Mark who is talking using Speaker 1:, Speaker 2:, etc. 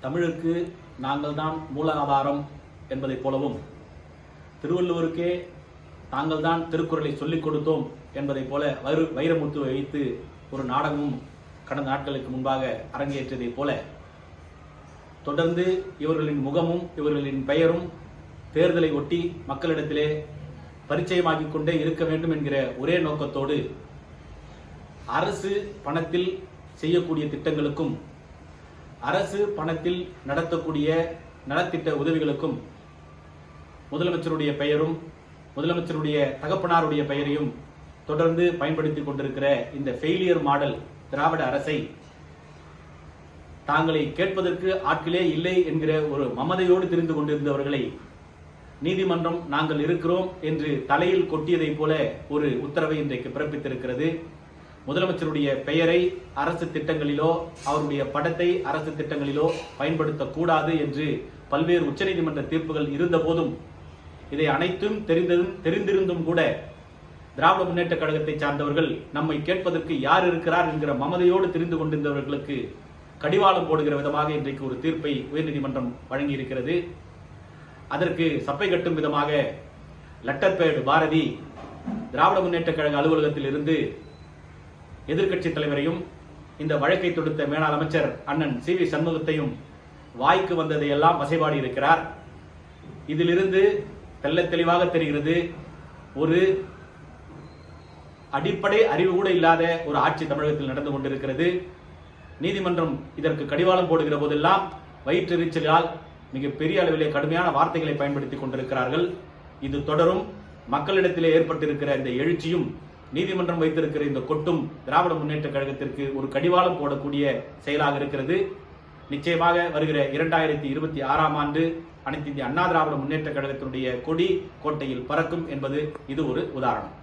Speaker 1: தமிழுக்கு நாங்கள் தான் மூலாதாரம் என்பதைப் போலவும் திருவள்ளுவருக்கே நாங்கள்தான் திருக்குறளை சொல்லிக் கொடுத்தோம் என்பதைப் போல வைர வைரமுத்து வைத்து ஒரு நாடகமும் கடந்த நாட்களுக்கு முன்பாக அரங்கேற்றியதைப் போல தொடர்ந்து இவர்களின் முகமும் இவர்களின் பெயரும் தேர்தலை ஒட்டி மக்களிடத்திலே பரிச்சயமாகிக் கொண்டே இருக்க வேண்டும் என்கிற ஒரே நோக்கத்தோடு அரசு பணத்தில் செய்யக்கூடிய திட்டங்களுக்கும் அரசு பணத்தில் நடத்தக்கூடிய நலத்திட்ட உதவிகளுக்கும் முதலமைச்சருடைய பெயரும் முதலமைச்சருடைய தகப்பனாருடைய பெயரையும் தொடர்ந்து பயன்படுத்திக் கொண்டிருக்கிற இந்த ஃபெயிலியர் மாடல் திராவிட அரசை தாங்களை கேட்பதற்கு ஆட்களே இல்லை என்கிற ஒரு மமதையோடு தெரிந்து கொண்டிருந்தவர்களை நீதிமன்றம் நாங்கள் இருக்கிறோம் என்று தலையில் கொட்டியதைப் போல ஒரு உத்தரவை இன்றைக்கு பிறப்பித்திருக்கிறது. முதலமைச்சருடைய பெயரை அரசு திட்டங்களிலோ அவருடைய படத்தை அரசு திட்டங்களிலோ பயன்படுத்தக்கூடாது என்று பல்வேறு உச்சநீதிமன்ற தீர்ப்புகள் இருந்த போதும் இதை அனைத்தும் தெரிந்ததும் தெரிந்திருந்தும் கூட திராவிட முன்னேற்ற கழகத்தை சார்ந்தவர்கள் நம்மை கேட்பதற்கு யார் இருக்கிறார் என்கிற மமதையோடு தெரிந்து கொண்டிருந்தவர்களுக்கு கடிவாளம் போடுகிற விதமாக இன்றைக்கு ஒரு தீர்ப்பை உயர்நீதிமன்றம் வழங்கியிருக்கிறது. அதற்கு சப்பை கட்டும் விதமாக லெட்டர் பேடு பாரதி திராவிட முன்னேற்ற கழக அலுவலகத்தில் இருந்து எதிர்க்கட்சி தலைவரையும் இந்த வழக்கை தொடுத்த மேலாள் அமைச்சர் அண்ணன் சி வி சண்முகத்தையும் வாய்க்கு வந்ததையெல்லாம் வசைபாடி இருக்கிறார். இதிலிருந்து தெல்ல தெளிவாக தெரிகிறது ஒரு அடிப்படை அறிவு கூட இல்லாத ஒரு ஆட்சி தமிழகத்தில் நடந்து கொண்டிருக்கிறது. நீதிமன்றம் இதற்கு கடிவாளம் போடுகிற போதெல்லாம் வயிற்றெரிச்சலால் மிகப்பெரிய அளவிலே கடுமையான வார்த்தைகளை பயன்படுத்தி கொண்டிருக்கிறார்கள். இது தொடரும். மக்களிடத்திலே ஏற்பட்டிருக்கிற இந்த எழுச்சியும் நீதிமன்றம் வைத்திருக்கிற இந்த கொட்டும் திராவிட முன்னேற்ற கழகத்திற்கு ஒரு கடிவாளம் போடக்கூடிய செயலாக இருக்கிறது. நிச்சயமாக வருகிற இரண்டாயிரத்தி இருபத்தி ஆறாம் ஆண்டு அனைத்து இந்திய அண்ணா திராவிட முன்னேற்ற கழகத்தினுடைய கொடி கோட்டையில் பறக்கும் என்பது இது ஒரு உதாரணம்.